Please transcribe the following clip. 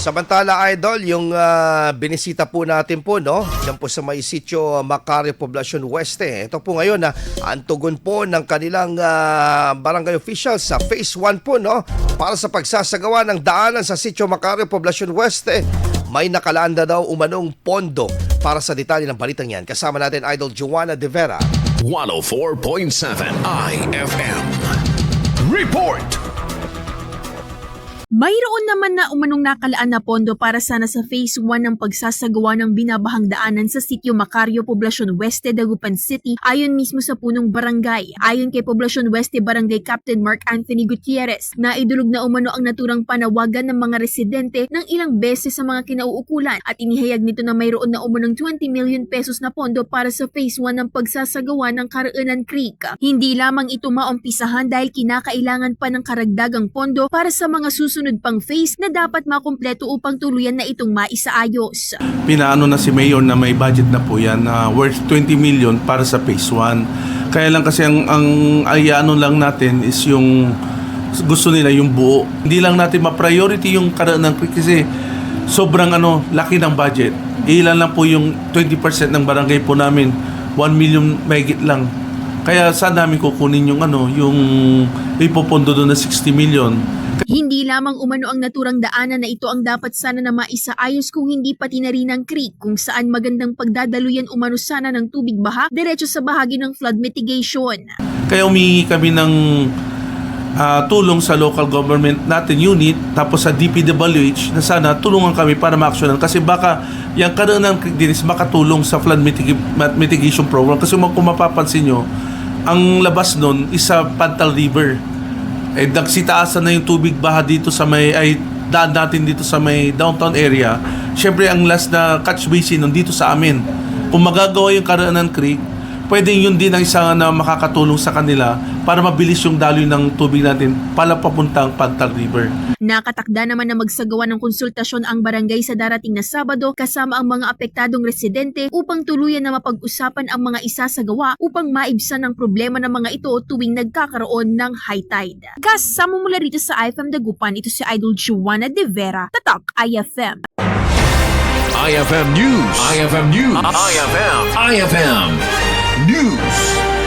Samantala, Idol, yung ah, binisita po natin po, no? Diyan po sa may sitio Macario Poblacion Oeste. Ito po ngayon, na ang tugon po ng kanilang ah, barangay officials sa Phase 1 po, no? Para sa pagsasagawa ng daanan sa sitio Macario Poblacion Oeste. May nakalaan na daw umanong pondo para sa detalye ng balitang yan. Kasama natin, Idol Joanna De Vera. 104.7 IFM. Report! Mayroon naman na umanong nakalaan na pondo para sana sa Phase 1 ng pagsasagawa ng binabahang daanan sa sitio Macario, Poblacion Weste, Dagupan City ayon mismo sa punong barangay. Ayon kay Poblacion Weste Barangay Captain Mark Anthony Gutierrez, na idulog na umano ang naturang panawagan ng mga residente ng ilang beses sa mga kinauukulan at inihayag nito na mayroon na umanong 20 million pesos na pondo para sa Phase 1 ng pagsasagawa ng Karaanan Creek. Hindi lamang ito maumpisahan dahil kinakailangan pa ng karagdagang pondo para sa mga susunod pang phase na dapat makumpleto upang tuluyan na itong maisaayos. pinaano na si Mayor na may budget na po yan na worth 20 million para sa phase 1. Kaya lang kasi ang, ang ayano lang natin is yung gusto nila yung buo. Hindi lang natin ma-priority yung karaan ng kasi sobrang ano, laki ng budget. Ilan lang po yung 20% ng barangay po namin. 1 million mahigit lang. Kaya saan namin kukunin yung ano, yung ipopondo doon na 60 million. Hindi lamang umano ang naturang daanan na ito ang dapat sana na maisaayos kung hindi pati na rin ang creek kung saan magandang pagdadaluyan umano sana ng tubig baha diretso sa bahagi ng flood mitigation. Kaya umingi kami ng ah, tulong sa local government natin unit tapos sa DPWH na sana tulungan kami para ma-actionan. Kasi baka yung karoon ng dinis makatulong sa flood mitigation program. Kasi kung mapapansin nyo ang labas nun is sa Pantal River eh nagsitaasan na yung tubig baha dito sa may ay daan natin dito sa may downtown area. Syempre ang last na catch basin nun dito sa amin. Kung magagawa yung Karaanan Creek pwede yun din ang isa na makakatulong sa kanila para mabilis yung daloy ng tubig natin pala papuntang Pantal River. Nakatakda naman na magsagawa ng konsultasyon ang barangay sa darating na Sabado kasama ang mga apektadong residente upang tuluyan na mapag-usapan ang mga isasagawa upang maibsan ang problema ng mga ito tuwing nagkakaroon ng high tide. Kasama mula rito sa IFM Dagupan, ito si Idol Juana De Vera, Tatak IFM. IFM News. IFM News. IFM. IFM News.